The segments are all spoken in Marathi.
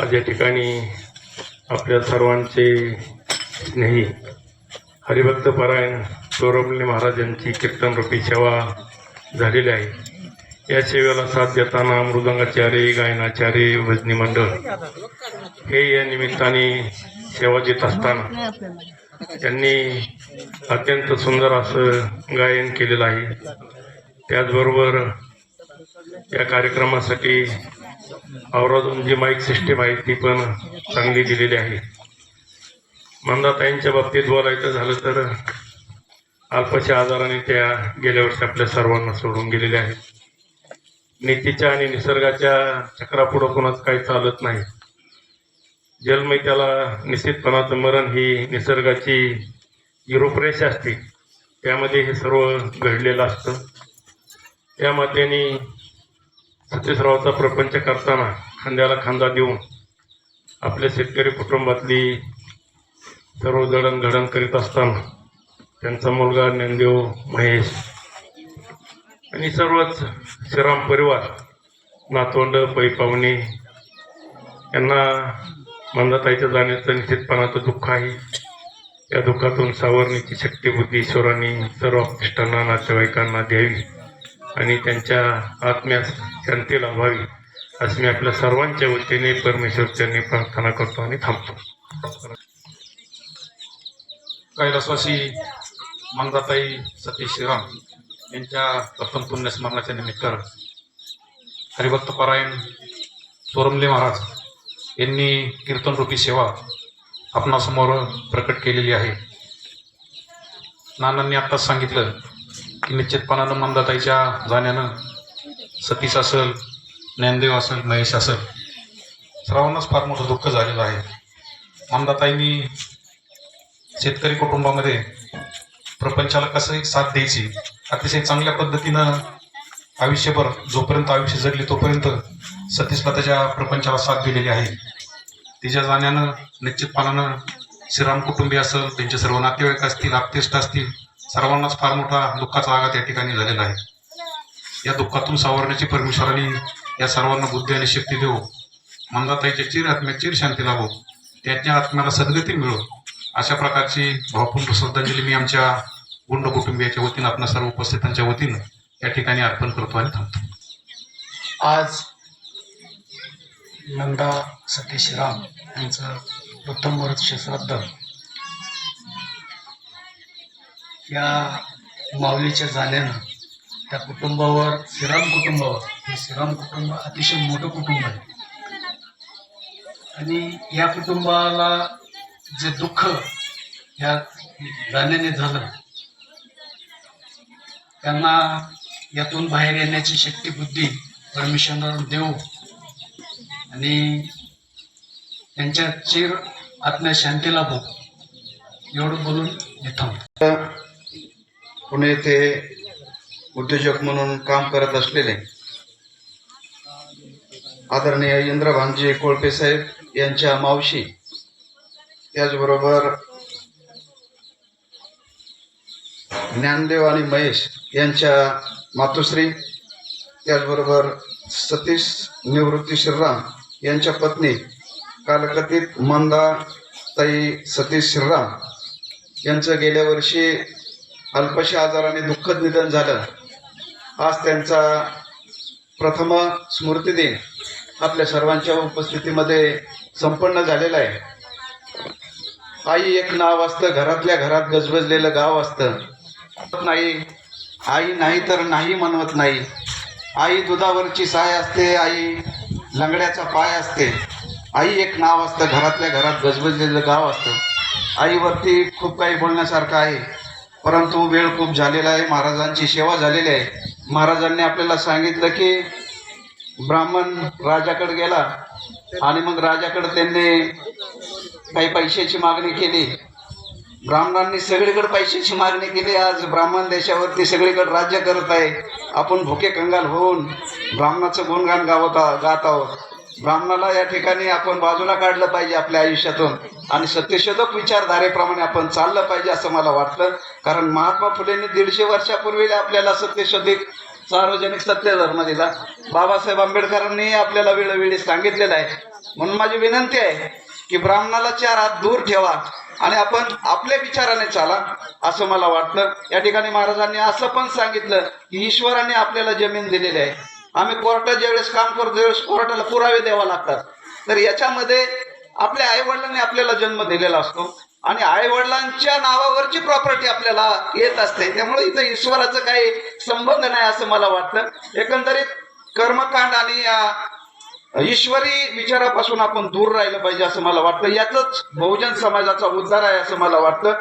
आज या ठिकाणी आपल्या सर्वांचे स्नेही हरिभक्त परायण सौरभले महाराज यांची कीर्तनरूपी सेवा झालेली आहे. या सेवेला साथ देताना मृदंगाचार्य गायनाचार्य भजनी मंडळ हे या निमित्ताने सेवा देत असताना त्यांनी अत्यंत सुंदर असं गायन केलेलं आहे. त्याचबरोबर या कार्यक्रमासाठी आवराजून जी माईक सिस्टीम आहे ती पण चांगली दिलेली आहे. मंदाताईंच्या बाबतीत बोलायचं झालं तर अल्पशा आजाराने त्या गेल्या वर्षी आपल्या सर्वांना सोडून गेलेल्या आहेत. नीतीच्या आणि निसर्गाच्या चक्रापुढं कोणाच काही चालत नाही. जन्म त्याला निश्चितपणाचं मरण ही निसर्गाची रूपरेषा असते त्यामध्ये हे सर्व घडलेलं असतं. त्या मातेने सतीसरावाचा प्रपंच करताना खांद्याला खांदा देऊन आपल्या शेतकरी कुटुंबातली सर्व जडणघडण करीत असताना त्यांचा मुलगा ज्ञानदेव महेश आणि सर्वच श्रीराम परिवार नातवंड पै पाहुणे यांना मंदाताईच्या जाण्याचं निश्चितपणाचं दुःख आहे. या दुःखातून सावरण्याची शक्ती बुद्धी ईश्वरांनी सर्व अपृष्टांना नातेवाईकांना द्यावी. आणि त्यांच्या आत्म्या शांतीला व्हावी असं मी आपल्या सर्वांच्या वतीने परमेश्वरच्यांनी प्रार्थना करतो आणि थांबतो. कैलासवासी मंदाताई सतीश श्रीराम यांच्या प्रथम पुण्यस्मरणाच्या निमित्त हरिभक्त पारायण सोरमले महाराज यांनी कीर्तनरूपी सेवा आपणासमोर प्रकट केलेली आहे. नानांनी आत्ताच सांगितलं की निश्चितपणानं मंदाताईच्या जाण्यानं सतीश असेल ज्ञानदेव असेल महेश असेल सर्वांनाच फार मोठं दुःख झालेलं आहे. मंदाताईंनी शेतकरी कुटुंबामध्ये प्रपंचाला कसं साथ द्यायची अतिशय चांगल्या पद्धतीनं आयुष्यभर जोपर्यंत आयुष्य जगले तोपर्यंत सतीशला त्याच्या प्रपंचाला साथ दिलेली आहे. तिच्या जाण्यानं निश्चितपणानं श्रीराम कुटुंबी असेल त्यांचे सर्व नातेवाईक असतील आप्तेष्ट असतील सर्वांनाच फार मोठा दुःखाचा आघात या ठिकाणी झालेला आहे. या दुःखातून सावरण्याची परमेश्वराने या सर्वांना बुद्धी आणि शक्ती देऊ मंदाताईच्या चिर आत्म्यात चिर शांती लावो त्याच्या आत्म्याला सद्गती मिळो. अशा प्रकारची भावपूर्ण श्रद्धांजली मी आमच्या गुंड कुटुंबियाच्या वतीनं आपल्या सर्व उपस्थितांच्या वतीनं या ठिकाणी अर्पण करतो आणि थांबतो. आज नंदा सतीश राम यांचं उत्तम वर्ष श्राद्ध या माऊलीच्या जाण्यानं त्या कुटुंबावर श्रीराम कुटुंबावर हे श्रीराम कुटुंब अतिशय मोठं कुटुंब आहे. आणि या कुटुंबाला जे दुःख या जाण्याने झालं त्यांना यातून बाहेर येण्याची शक्ती बुद्धी परमेश्वर देऊ आणि त्यांच्या चिर आत्म्या शांती लाभो एवढं बोलून मी थांबतो. पुणे येथे उद्योजक म्हणून काम करत असलेले आदरणीय इंद्रभानजी कोळपे साहेब यांच्या मावशी. त्याचबरोबर ज्ञानदेव आणि महेश यांच्या मातोश्री. त्याचबरोबर सतीश निवृत्ती श्रीराम यांच्या पत्नी. कालकथित मंदा ताई सतीश श्रीराम यांचं गेल्या वर्षी अल्पशा आजाराने दुःखद निधन झालं. आज त्यांचा प्रथम स्मृती दिन आपल्या सर्वांच्या उपस्थितीमध्ये संपन्न झालेला आहे. आई एक नाव असतं घरातल्या घरात गजबजलेलं गाव असतं. नाही आई नाही तर नाही म्हणवत नाही. आई दुधावरची साय असते आई लंगड्याचा पाय असते. आई एक नाव असतं घरातल्या घरात गजबजलेलं गाव असतं. आईवरती खूप काही बोलण्यासारखं आहे. परंतु वेळ खूप झालेला आहे महाराजांची सेवा झालेली आहे. महाराजांनी आपल्याला सांगितलं की ब्राह्मण राजाकडे गेला आणि मग राजाकडे त्यांनी काही पैशाची मागणी केली. ब्राह्मणांनी सगळीकडे पैशाची मागणी केली. आज ब्राह्मण देशावरती सगळीकडे राज्य करत आहे. आपण भुके कंगाल होऊन ब्राह्मणाचं गुणगान गावत गात आहोत. ब्राह्मणाला या ठिकाणी आपण बाजूला काढलं पाहिजे आपल्या आयुष्यातून. आणि सत्यशोधक विचारधारेप्रमाणे आपण चाललं पाहिजे असं मला वाटतं कारण महात्मा फुलेंनी दीडशे वर्षापूर्वी आपल्याला सत्यशोधिक सार्वजनिक सत्य धर्म दिला बाबासाहेब आंबेडकरांनी आपल्याला वेळोवेळी सांगितलेलं आहे. म्हणून माझी विनंती आहे की ब्राह्मणाला चार हात दूर ठेवा आणि आपण आपल्या विचाराने चाला असं मला वाटलं. या ठिकाणी महाराजांनी असं पण सांगितलं की ईश्वराने आपल्याला जमीन दिलेली आहे. आम्ही कोर्टात ज्यावेळेस काम करतो त्यावेळेस कोर्टाला पुरावे द्यावा लागतात. तर याच्यामध्ये आपल्या आई वडिलांनी आपल्याला जन्म दिलेला असतो आणि आई वडिलांच्या नावावरची प्रॉपर्टी आपल्याला येत असते. त्यामुळे इथं ईश्वराचं काही संबंध नाही असं मला वाटतं. एकंदरीत कर्मकांड आणि ईश्वरी विचारापासून आपण दूर राहिलं पाहिजे असं मला वाटतं. यातच बहुजन समाजाचा उद्धार आहे असं मला वाटतं.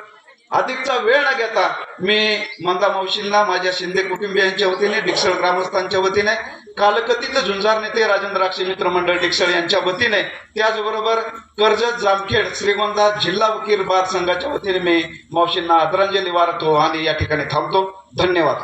अधिकचा वेळ न घेता मी मंदा मावशींना माझ्या शिंदे कुटुंबियांच्या वतीने डिक्सळ ग्रामस्थांच्या वतीने कालकथित झुंजार नेते राजेंद्र राक्षे मित्र मंडळ डिक्सळ यांच्या वतीने त्याचबरोबर कर्जत जामखेड श्रीगोंदा जिल्हा वकील बार संघाच्या वतीने मी मावशींना आदरांजली वारतो आणि या ठिकाणी थांबतो. धन्यवाद.